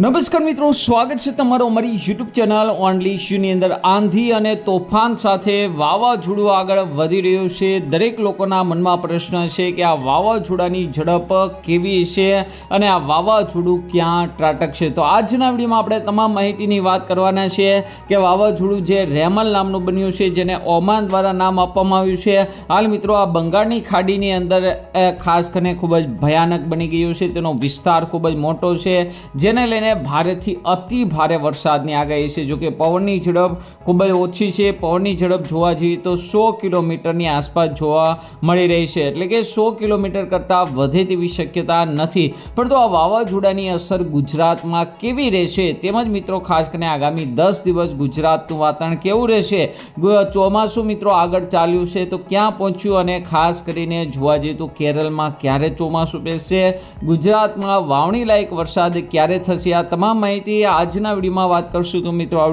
નમસ્કાર મિત્રો, સ્વાગત છે તમારો અમારી યુટ્યુબ ચેનલ ઓનલી ઇશ્યુની અંદર. આંધી અને તોફાન સાથે વાવાઝોડું આગળ વધી રહ્યું છે. દરેક લોકોના મનમાં પ્રશ્ન છે કે આ વાવાઝોડાની ઝડપ કેવી છે અને આ વાવાઝોડું ક્યાં ત્રાટકશે તો આજના વિડીયોમાં આપણે તમામ માહિતીની વાત કરવાના છીએ કે વાવાઝોડું જે રેમલ નામનું બન્યું છે, જેને ઓમાન દ્વારા નામ આપવામાં આવ્યું છે. હાલ મિત્રો, આ બંગાળની ખાડીની અંદર ખાસ કરીને ખૂબ જ ભયાનક બની ગયું છે. તેનો વિસ્તાર ખૂબ જ મોટો છે. જેને લઈને ભારેથી અતિ ભારે વરસાદની આગાહી છે. જોકે પવનની ઝડપ ખૂબ જ ઓછી છે. પવનની ઝડપ જોવા જઈએ તો સો કિલોમીટરની આસપાસ જોવા મળી રહી છે. એટલે કે સો કિલોમીટર કરતાં વધે તેવી શક્યતા નથી. પરંતુ આ વાવાઝોડાની અસર ગુજરાતમાં કેવી રહેશે તેમજ મિત્રો, ખાસ કરીને આગામી દસ દિવસ ગુજરાતનું વાતાવરણ કેવું રહેશે? ચોમાસું મિત્રો આગળ ચાલ્યું છે તો ક્યાં પહોંચ્યું? અને ખાસ કરીને જોવા જઈએ તો કેરળમાં ક્યારે ચોમાસું બેસશે? ગુજરાતમાં વાવણી લાયક વરસાદ ક્યારે થશે? આ તમામ માહિતી આજના વિડીયોમાં વાત કરશું. તો મિત્રો આ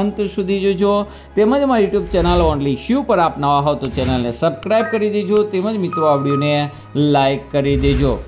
અંત સુધી જોજો. તેમજ મારી યુટ્યુબ ચેનલ ઓનલી શ્યુ પર આપ નવા હો તો ચેનલને સબસ્ક્રાઈબ કરી દેજો. તેમજ મિત્રો આ વિડીયોને લાઈક કરી દેજો.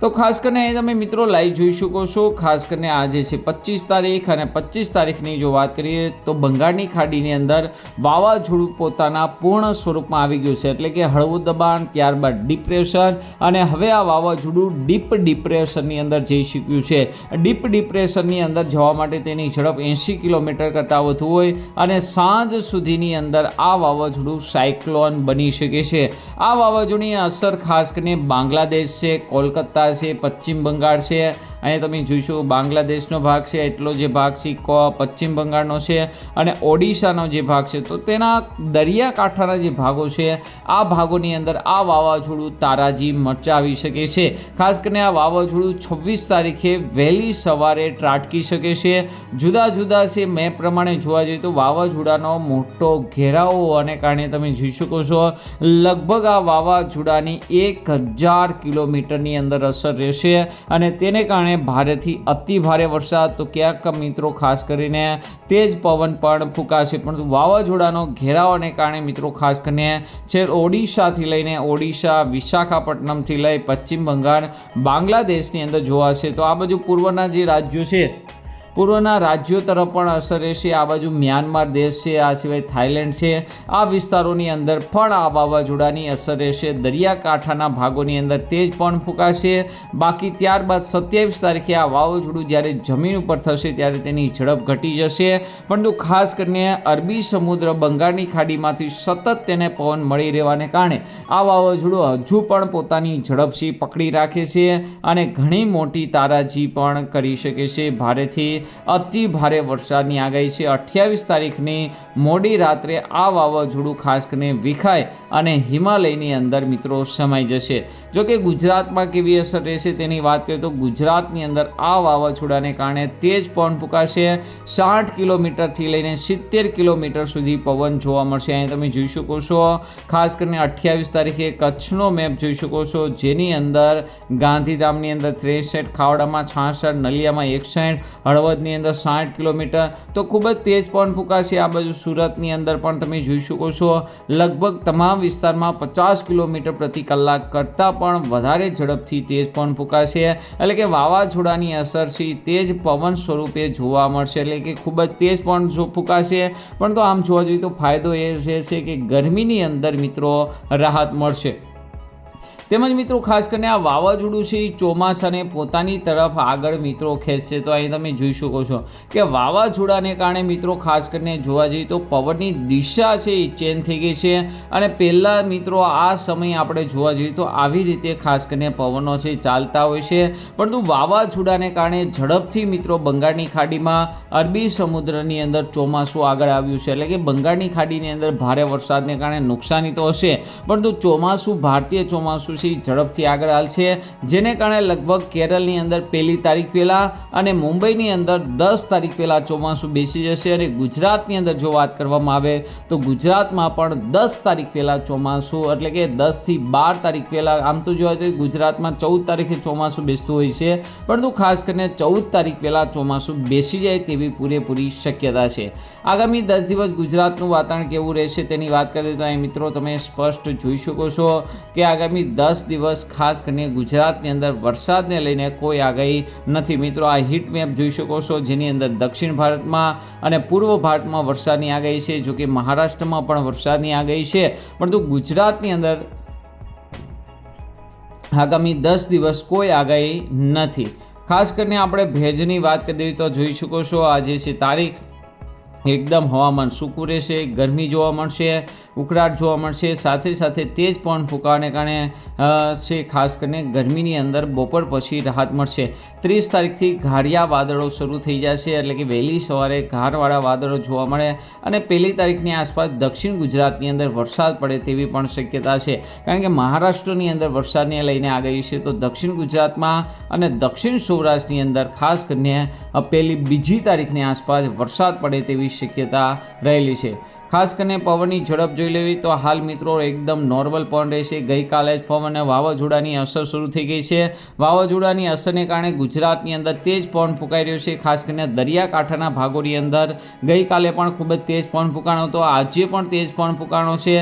તો ખાસ કરીને અહીં તમે મિત્રો લાઈવ જોઈ શકો છો. ખાસ કરીને આજે છે પચીસ તારીખ અને પચીસ તારીખની જો વાત કરીએ તો બંગાળની ખાડીની અંદર વાવાઝોડું પોતાના પૂર્ણ સ્વરૂપમાં આવી ગયું છે. એટલે કે હળવું દબાણ, ત્યારબાદ ડિપ્રેશન અને હવે આ વાવાઝોડું ડીપ ડિપ્રેશનની અંદર જઈ શક્યું છે. ડીપ ડિપ્રેશનની અંદર જવા માટે તેની ઝડપ એંશી કિલોમીટર કરતાં વધુ હોય અને સાંજ સુધીની અંદર આ વાવાઝોડું સાયક્લોન બની શકે છે. આ વાવાઝોડની અસર ખાસ કરીને બાંગ્લાદેશ છે, કોલકાતા છે પશ્ચિમ બંગાળ છે અહીંયા તમે જોઈશું, બાંગ્લાદેશનો ભાગ છે, એટલો જે ભાગ છે પશ્ચિમ બંગાળનો છે અને ઓડિશાનો જે ભાગ છે, તો તેના દરિયાકાંઠાના જે ભાગો છે, આ ભાગોની અંદર આ વાવાઝોડું તારાજી મચાવી શકે છે. ખાસ કરીને આ વાવાઝોડું છવ્વીસ તારીખે વહેલી સવારે ત્રાટકી શકે છે. જુદા જુદા છે, મેં પ્રમાણે જોવા જઈએ તો વાવાઝોડાનો મોટો ઘેરાવો અને કારણે તમે જોઈ શકો છો, લગભગ આ વાવાઝોડાની એક હજાર કિલોમીટરની અંદર અસર રહેશે અને તેને કારણે ભારેથી અતિ ભારે વરસાદ. તો ક્યાંક મિત્રો, ખાસ કરીને તેજ પવન પણ ફૂંકાશે. પરંતુ વાવાઝોડાનો ઘેરાવાને કારણે મિત્રો, ખાસ કરીને છે ઓડિશાથી લઈને ઓડિશા, વિશાખાપટ્ટનમથી લઈ પશ્ચિમ બંગાળ, બાંગ્લાદેશની અંદર જોવાશે તો આ બાજુ પૂર્વના જે રાજ્યો છે પૂર્વના રાજ્યો તરફ પણ અસર રહેશે. આ બાજુ મ્યાનમાર દેશ છે, આ સિવાય થાઈલેન્ડ છે. આ વિસ્તારોની અંદર પણ આ વાવાઝોડાની અસર રહેશે. દરિયાકાંઠાના ભાગોની અંદર તેજ પણ ફૂંકાશે. બાકી ત્યારબાદ સત્યાવીસ તારીખે આ વાવાઝોડું જ્યારે જમીન ઉપર થશે ત્યારે તેની ઝડપ ઘટી જશે. પરંતુ ખાસ કરીને અરબી સમુદ્ર બંગાળની ખાડીમાંથી સતત તેને પવન મળી રહેવાને કારણે આ વાવાઝોડું હજુ પણ પોતાની ઝડપથી પકડી રાખે છે અને ઘણી મોટી તારાજી પણ કરી શકે છે. ભારેથી અતિ ભારે વરસાદની આગાહી છે. અઠ્યાવીસ તારીખની મોડી રાત્રે આ વાવાઝોડું ખાસ કરીને વિખાય અને હિમાલયની અંદર મિત્રો સમાઈ જશે. જો કે ગુજરાતમાં કેવી અસર રહેશે તેની વાત કરીએ તો ગુજરાતની અંદર આ વાવાઝોડાને કારણે તેજ પવન ફૂંકાશે. સાઠ કિલોમીટરથી લઈને સિત્તેર કિલોમીટર સુધી પવન જોવા મળશે. અહીં તમે જોઈ શકો છો, ખાસ કરીને અઠ્યાવીસ તારીખે કચ્છનો મેપ જોઈ શકો છો, જેની અંદર ગાંધીધામની અંદર ત્રેસઠ, ખાવડામાં છાસઠ, નલિયામાં એકસઠ હળવદની અંદર સાઠ કિલોમીટર. તો ખૂબ જ તેજ પવન ફૂંકાશે. આ બાજુ સુરતની અંદર પણ તમે જોઈ શકો છો, લગભગ તમામ વિસ્તારમાં પચાસ કિલોમીટર પ્રતિ કલાક કરતાં પણ વધારે ઝડપથી તેજ પવન ફૂંકાશે. એટલે કે વાવાઝોડાની અસરથી તેજ પવન સ્વરૂપે જોવા મળશે. એટલે કે ખૂબ જ તેજ પવન ફૂંકાશે. પણ તો આમ જોવા જોઈએ તો ફાયદો એ છે કે ગરમીની અંદર મિત્રો રાહત મળશે. તેમજ મિત્રો, ખાસ કરીને આ વાવાઝોડું છે એ ચોમાસાને પોતાની તરફ આગળ મિત્રો ખેંચશે. તો અહીં તમે જોઈ શકો છો કે વાવાઝોડાને કારણે મિત્રો, ખાસ કરીને જોવા જઈએ તો પવનની દિશા છે એ ચેન્જ થઈ ગઈ છે. અને પહેલાં મિત્રો, આ સમય આપણે જોવા જઈએ તો આવી રીતે ખાસ કરીને પવનો છે ચાલતા હોય છે. પરંતુ વાવાઝોડાને કારણે ઝડપથી મિત્રો, બંગાળની ખાડીમાં અરબી સમુદ્રની અંદર ચોમાસું આગળ આવ્યું છે. એટલે કે બંગાળની ખાડીની અંદર ભારે વરસાદને કારણે નુકસાની તો હશે. પરંતુ ચોમાસું, ભારતીય ચોમાસું છે ઝડપથી આગળ હાલશે, જેને કારણે લગભગ કેરળની અંદર પહેલી તારીખ પહેલાં અને મુંબઈની અંદર દસ તારીખ પહેલાં ચોમાસું બેસી જશે અને ગુજરાતની અંદર જો વાત કરવામાં આવે, તો ગુજરાતમાં પણ દસ તારીખ પહેલાં ચોમાસું, એટલે કે દસથી બાર તારીખ પહેલાં, આમ તો જોવા તો ગુજરાતમાં ચૌદ તારીખે ચોમાસું બેસતું હોય છે, પરંતુ ખાસ કરીને ચૌદ તારીખ પહેલાં ચોમાસું બેસી જાય તેવી પૂરેપૂરી શક્યતા છે. આગામી દસ દિવસ ગુજરાતનું વાતાવરણ કેવું રહેશે તેની વાત કરીએ તો અહીં મિત્રો તમે સ્પષ્ટ જોઈ શકો છો કે આગામી દસ દસ દિવસ ખાસ કરીને ગુજરાતની અંદર વરસાદને લઈને કોઈ આગાહી નથી. મિત્રો, આ હીટ મેપ જોઈ શકો છો, જેની અંદર દક્ષિણ ભારતમાં અને પૂર્વ ભારતમાં વરસાદની આગાહી છે જો કે મહારાષ્ટ્રમાં પણ વરસાદની આગાહી છે. પરંતુ ગુજરાતની અંદર આગામી દસ દિવસ કોઈ આગાહી નથી. ખાસ કરીને આપણે ભેજની વાત કરી દેવી તો જોઈ શકો છો, આજે છે તારીખ. એકદમ હવામાન સૂકું રહેશે, ગરમી જોવા મળશે, ઉકળાટ જોવા મળશે, સાથે સાથે તેજ પવન ફૂંકાવાને કારણે છે ખાસ કરીને ગરમીની અંદર બપોર પછી રાહત મળશે. ત્રીસ તારીખથી ઘારિયા વાદળો શરૂ થઈ જશે, એટલે કે વહેલી સવારે ઘારવાળા વાદળો જોવા મળે અને પહેલી તારીખની આસપાસ દક્ષિણ ગુજરાતની અંદર વરસાદ પડે તેવી પણ શક્યતા છે. કારણ કે મહારાષ્ટ્રની અંદર વરસાદને લઈને આગાહી છે, તો દક્ષિણ ગુજરાતમાં અને દક્ષિણ સૌરાષ્ટ્રની અંદર ખાસ કરીને પહેલી બીજી તારીખની આસપાસ વરસાદ પડે તેવી શક્યતા રહેલી છે. ખાસ કરીને પવનની ઝડપ જોઈ લેવી તો હાલ મિત્રો એકદમ નોર્મલ પવન રહેશે. ગઈકાલે જ પવન વાવાઝોડાની અસર શરૂ થઈ ગઈ છે. વાવાઝોડાની અસરને કારણે ગુજરાતની અંદર તેજ પવન ફૂંકાઈ રહ્યો છે. ખાસ કરીને દરિયાકાંઠાના ભાગોની અંદર ગઈકાલે પણ ખૂબ જ તેજ પવન ફૂંકાણો હતો. આજે પણ તેજ પવન ફૂંકાણો છે.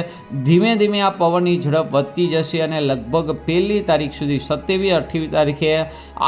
ધીમે ધીમે આ પવનની ઝડપ વધતી જશે અને લગભગ પહેલી તારીખ સુધી, સત્યાવીસ અઠ્યાવીસ તારીખે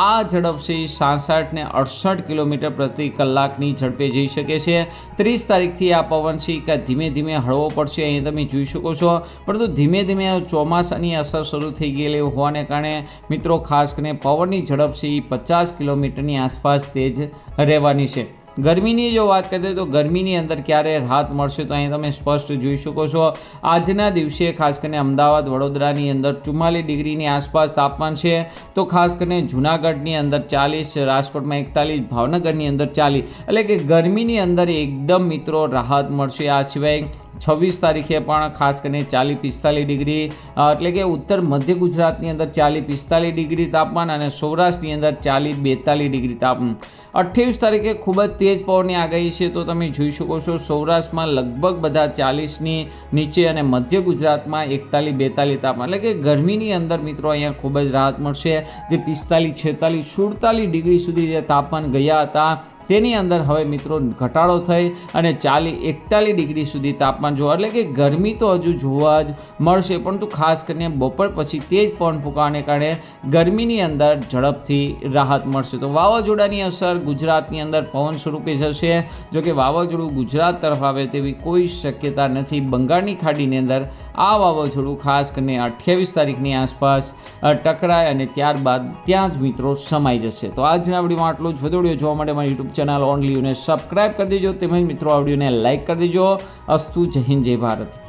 આ ઝડપ છે સાસઠ ને અડસઠ કિલોમીટર પ્રતિ કલાકની ઝડપે જઈ શકે છે. ત્રીસ તારીખથી આ પવન છે કે ધીમે ધીમે હળવો પડશે, અહીં તમે જોઈ શકો છો. પરંતુ ધીમે ધીમે ચોમાસાની અસર શરૂ થઈ ગયેલી હોવાને કારણે મિત્રો, ખાસ કરીને પવનની ઝડપ છે એ પચાસ કિલોમીટરની આસપાસ તેજ રહેવાની છે. ગરમીની જો વાત કરીએ તો ગરમીની અંદર ક્યારે રાહત મળશે તો અહીં તમે સ્પષ્ટ જોઈ શકો છો. આજના દિવસે ખાસ કરીને અમદાવાદ, વડોદરાની અંદર ચુમ્માલીસ ડિગ્રીની આસપાસ તાપમાન છે. તો ખાસ કરીને જૂનાગઢની અંદર ચાલીસ, રાજકોટમાં એકતાલીસ, ભાવનગરની અંદર ચાલીસ. એટલે કે ગરમીની અંદર એકદમ મિત્રો રાહત મળશે. આ સિવાય છવ્વીસ તારીખે પણ ખાસ કરીને ચાલીસ પિસ્તાલીસ ડિગ્રી એટલે કે ઉત્તર મધ્ય ગુજરાતની અંદર ચાલીસ પિસ્તાલીસ ડિગ્રી તાપમાન અને સૌરાષ્ટ્રની અંદર ચાલીસ બેતાલીસ ડિગ્રી તાપમાન. અઠ્યાવીસ તારીખે ખૂબ જ તેજ પવનની આગાહી છે તો તમે જોઈ શકો છો સૌરાષ્ટ્રમાં લગભગ બધા ચાલીસની નીચે અને મધ્ય ગુજરાતમાં એકતાલીસ બેતાલીસ તાપમાન. એટલે કે ગરમીની અંદર મિત્રો અહીંયા ખૂબ જ રાહત મળશે. જે પિસ્તાલીસ છેતાલીસ સુડતાલીસ ડિગ્રી સુધી જે તાપમાન ગયા હતા તેની અંદર હવે મિત્રો ઘટાડો થઈ અને ચાલી એકતાલીસ ડિગ્રી સુધી તાપમાન જોવા, એટલે કે ગરમી તો હજુ જોવા જ મળશે, પરંતુ ખાસ કરીને બપોર પછી તેજ પવન ફૂંકાવાને કારણે ગરમીની અંદર ઝડપથી રાહત મળશે. તો વાવાઝોડાની અસર ગુજરાતની અંદર પવન સ્વરૂપે જશે. જો કે વાવાઝોડું ગુજરાત તરફ આવે તેવી કોઈ શક્યતા નથી. બંગાળની ખાડીની અંદર આ વાવાઝોડું ખાસ કરીને અઠ્યાવીસ તારીખની આસપાસ ટકરાય અને ત્યારબાદ ત્યાં જ મિત્રો સમાઈ જશે. તો આજના વિડીયોમાં આટલું જ. વધુ જોવા માટે મારી યુટ્યુબ ચેનલ ઓનલી સબસ્ક્રાઇબ કરી દેજો. તેમજ મિત્રો આ વિડીયોને લાઇક કરી દેજો. અસ્તુ જય હિન્દ, જય ભારત.